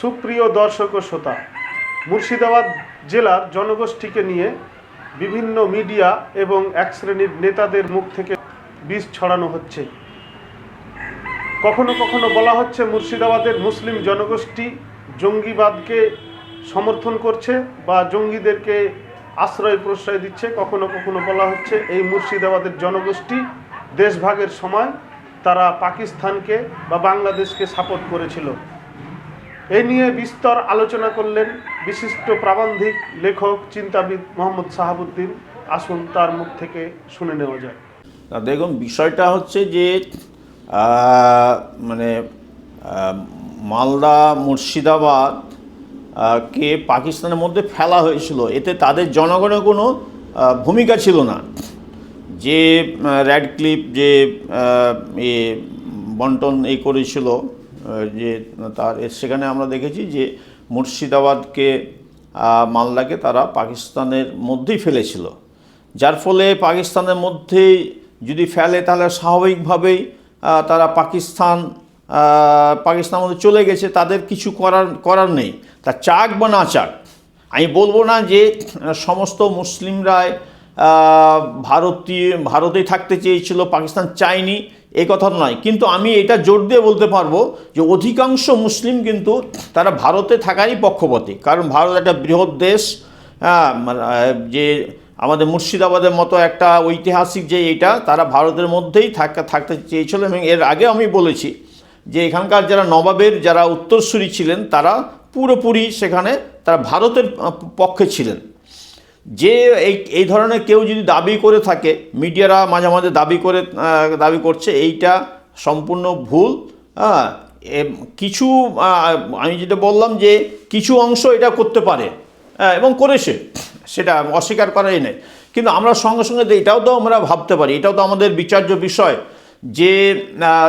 সুপ্রিয় দর্শক ও শ্রোতা, মুর্শিদাবাদ জেলার জনগোষ্ঠীকে নিয়ে বিভিন্ন মিডিয়া এবং এক শ্রেণির নেতাদের মুখ থেকে বিষ ছড়ানো হচ্ছে। কখনো কখনো বলা হচ্ছে মুর্শিদাবাদের মুসলিম জনগোষ্ঠী জঙ্গিবাদকে সমর্থন করছে বা জঙ্গিদেরকে আশ্রয় প্রশ্রয় দিচ্ছে। কখনো কখনো বলা হচ্ছে এই মুর্শিদাবাদের জনগোষ্ঠী দেশভাগের সময় তারা পাকিস্তানকে বা বাংলাদেশকে সাপোর্ট করেছিল। এ নিয়ে বিস্তর আলোচনা করলেন বিশিষ্ট প্রাবন্ধিক লেখক চিন্তাবিদ মোহাম্মদ সাহাবুদ্দিন। আসুন তার মুখ থেকে শুনে নেওয়া যায় দেখুন, বিষয়টা হচ্ছে যে মানে মালদা, মুর্শিদাবাদ কে পাকিস্তানের মধ্যে ফেলা হয়েছিল, এতে তাদের জনগণের কোনো ভূমিকা ছিল না। যে র্যাড ক্লিপ যে এ বন্টন এই করেছিল যে তার সেখানে আমরা দেখেছি যে মুর্শিদাবাদকে মালদাকে তারা পাকিস্তানের মধ্যেই ফেলেছিল। যার ফলে পাকিস্তানের মধ্যেই যদি ফেলে তাহলে স্বাভাবিকভাবেই তারা পাকিস্তান পাকিস্তানের মধ্যে চলে গেছে, তাদের কিছু করার করার নেই। তা চাক বা না চাক, আমি বলব না যে সমস্ত মুসলিমরাই ভারতীয় ভারতেই থাকতে চেয়েছিল, পাকিস্তান চায়নি। এই কথা নয়। কিন্তু আমি এটা জোর দিয়ে বলতে পারব যে অধিকাংশ মুসলিম কিন্তু তারা ভারতে থাকারই পক্ষপাতী। কারণ ভারত একটা বৃহৎ দেশ হ্যাঁ মানে, যে আমাদের মুর্শিদাবাদের মতো একটা ঐতিহাসিক যে এটা তারা ভারতের মধ্যেই থাকা থাকতে চেয়েছিল এবং এর আগে আমি বলেছি যে এখানকার যারা নবাবের যারা উত্তরসূরি ছিলেন তারা পুরোপুরি সেখানে তারা ভারতের পক্ষে ছিলেন। যে এই এই ধরনের কেউ যদি দাবি করে থাকে মিডিয়ারা মাঝে মাঝে দাবি করে দাবি করছে এইটা সম্পূর্ণ ভুল। হ্যাঁ কিছু আমি যেটা বললাম যে কিছু অংশ এটা করতে পারে হ্যাঁ, এবং করেছে সেটা অস্বীকার করাই নেই। কিন্তু আমরা সঙ্গে সঙ্গে এটাও তো আমরা ভাবতে পারি এটাও তো আমাদের বিচার্য বিষয় যে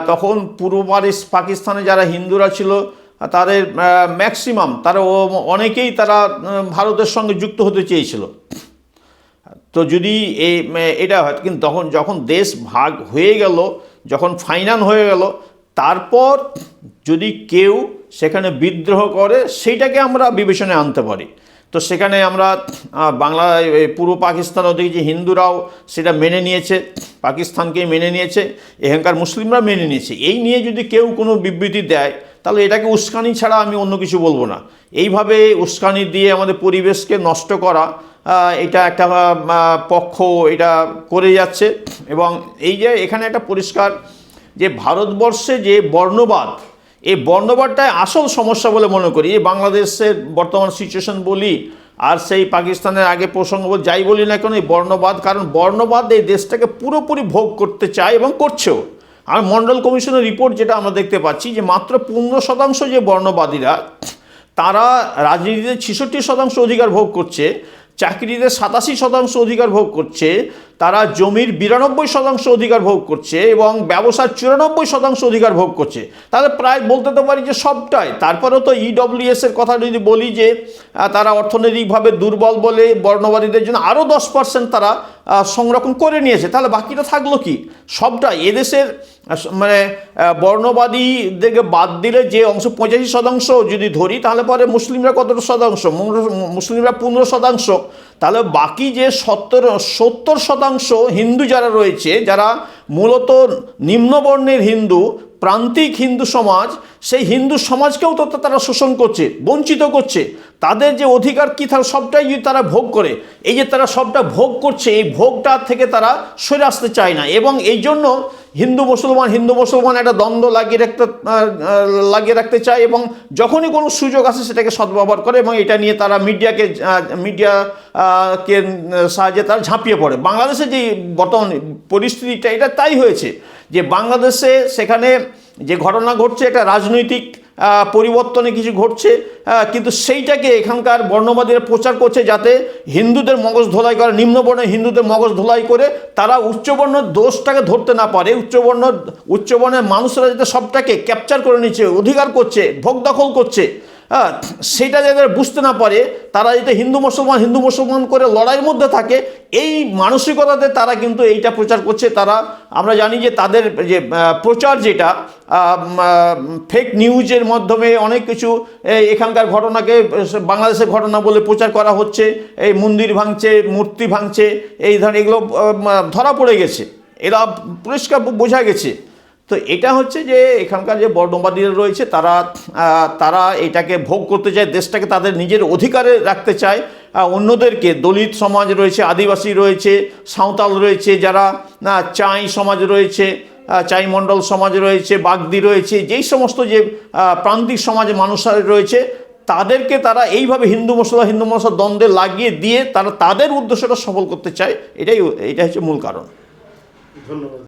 তখন পূর্ব পাকিস্তানে যারা হিন্দুরা ছিল তাদের ম্যাক্সিমাম তারা অনেকেই তারা ভারতের সঙ্গে যুক্ত হতে চেয়েছিল। তো যদি এই এটা হয়, কিন্তু তখন যখন দেশ ভাগ হয়ে গেল, যখন ফাইনাল হয়ে গেল, তারপর যদি কেউ সেখানে বিদ্রোহ করে, সেইটাকে আমরা বিবেচনায় আনতে পারি। তো সেখানে আমরা বাংলা পূর্ব পাকিস্তান ওদিকে যে হিন্দুরাও সেটা মেনে নিয়েছে পাকিস্তানকে মেনে নিয়েছে, এখানকার মুসলিমরা মেনে নিয়েছে। এই নিয়ে যদি কেউ কোনো বিবৃতি দেয়, তাহলে এটাকে উস্কানি ছাড়া আমি অন্য কিছু বলব না। এইভাবে উস্কানি দিয়ে আমাদের পরিবেশকে নষ্ট করা এটা একটা পক্ষ এটা করে যাচ্ছে। এবং এই যে এখানে একটা পরিষ্কার যে ভারতবর্ষে যে বর্ণবাদ, এই বর্ণবাদটাই আসল সমস্যা বলে মনে করি। এই বাংলাদেশের বর্তমান সিচুয়েশন বলি, আর সেই পাকিস্তানের আগে প্রসঙ্গ যাই বলি না কেন, এই বর্ণবাদ, কারণ বর্ণবাদ এই দেশটাকে পুরোপুরি ভোগ করতে চায় এবং করছেও। আর মন্ডল কমিশনের রিপোর্ট যেটা আমরা দেখতে পাচ্ছি, যে মাত্র পনেরো শতাংশ যে বর্ণবাদীরা, তারা রাজনীতিতে ছেষট্টি শতাংশ অধিকার ভোগ করছে চাকরিতে সাতাশি শতাংশ অধিকার ভোগ করছে, তারা জমির বিরানব্বই শতাংশ অধিকার ভোগ করছে এবং ব্যবসার চুরানব্বই শতাংশ অধিকার ভোগ করছে। তাহলে প্রায় বলতে তো পারি যে সবটাই। তারপরেও তো ইডব্লিউএস এর কথা যদি বলি যে তারা অর্থনৈতিকভাবে দুর্বল বলে বর্ণবাদীদের জন্য আরও দশ পার্সেন্ট তারা সংরক্ষণ করে নিয়েছে। তাহলে বাকিটা থাকল কি? সবটাই। এদেশের মানে বর্ণবাদী বর্ণবাদীদেরকে বাদ দিলে যে অংশ পঁচাশি শতাংশ যদি ধরি, তাহলে পরে মুসলিমরা কতটা শতাংশ? মুসলিমরা পনেরো শতাংশ। তাহলে বাকি যে সত্তর সত্তর শতাংশ হিন্দু যারা রয়েছে, যারা মূলত নিম্নবর্ণের হিন্দু, প্রান্তিক হিন্দু সমাজ সেই হিন্দু সমাজকেও তো তারা শোষণ করছে, বঞ্চিত করছে। তাদের যে অধিকার কী তাহলে সবটাই যদি তারা ভোগ করে, এই যে তারা সবটা ভোগ করছে, এই ভোগটা থেকে তারা সরে আসতে চায় না। এবং এই জন্য হিন্দু মুসলমান হিন্দু মুসলমান একটা দ্বন্দ্ব লাগিয়ে রাখতে লাগিয়ে রাখতে চায় এবং যখনই কোনো সুযোগ আসে সেটাকে সদ্ব্যবহার করে এবং এটা নিয়ে তারা মিডিয়াকে মিডিয়া কে সাহায্যে তারা ঝাঁপিয়ে পড়ে। বাংলাদেশে যে বর্তমান পরিস্থিতিটা, এটা তাই হয়েছে যে বাংলাদেশে সেখানে যে ঘটনা ঘটছে, একটা রাজনৈতিক পরিবর্তনে কিছু ঘটছে কিন্তু সেইটাকে এখানকার বর্ণবাদীরা প্রচার করছে যাতে হিন্দুদের মগজ ধোলাই করে নিম্নবর্ণের হিন্দুদের মগজ ধোলাই করে তারা উচ্চবর্ণের দোষটাকে ধরতে না পারে। উচ্চবর্ণ, উচ্চবর্ণের মানুষরা যাতে সবটাকে ক্যাপচার করে নিচ্ছে, অধিকার করছে, ভোগ দখল করছে। হ্যাঁ সেটা যাতে বুঝতে না পারে, তারা যাতে হিন্দু মুসলমান হিন্দু মুসলমান করে লড়াইয়ের মধ্যে থাকে, এই মানসিকতাতে তারা কিন্তু এইটা প্রচার করছে। তারা, আমরা জানি যে তাদের যে প্রচার যেটা ফেক নিউজের মাধ্যমে অনেক কিছু এখানকার ঘটনাকে, বাংলাদেশের ঘটনা বলে প্রচার করা হচ্ছে, এই মন্দির ভাঙছে, মূর্তি ভাঙছে, এই ধরনের এগুলো ধরা পড়ে গেছে। এরা পরিষ্কার বোঝা গেছে। তো এটা হচ্ছে যে এখানকার যে বর্ণবাদীরা রয়েছে, তারা তারা এটাকে ভোগ করতে চায়, দেশটাকে তাদের নিজের অধিকারে রাখতে চায়। অন্যদেরকে, দলিত সমাজ রয়েছে, আদিবাসী রয়েছে, সাঁওতাল রয়েছে, যারা চাই সমাজ রয়েছে চাই মণ্ডল সমাজ রয়েছে, বাগদি রয়েছে, যেই সমস্ত যে প্রান্তিক সমাজে মানুষরা রয়েছে, তাদেরকে তারা এইভাবে হিন্দু মুসলমান হিন্দু মুসলমান দ্বন্দ্বে লাগিয়ে দিয়ে তারা তাদের উদ্দেশ্যটা সফল করতে চায়। এটাই এটা হচ্ছে মূল কারণ। ধন্যবাদ।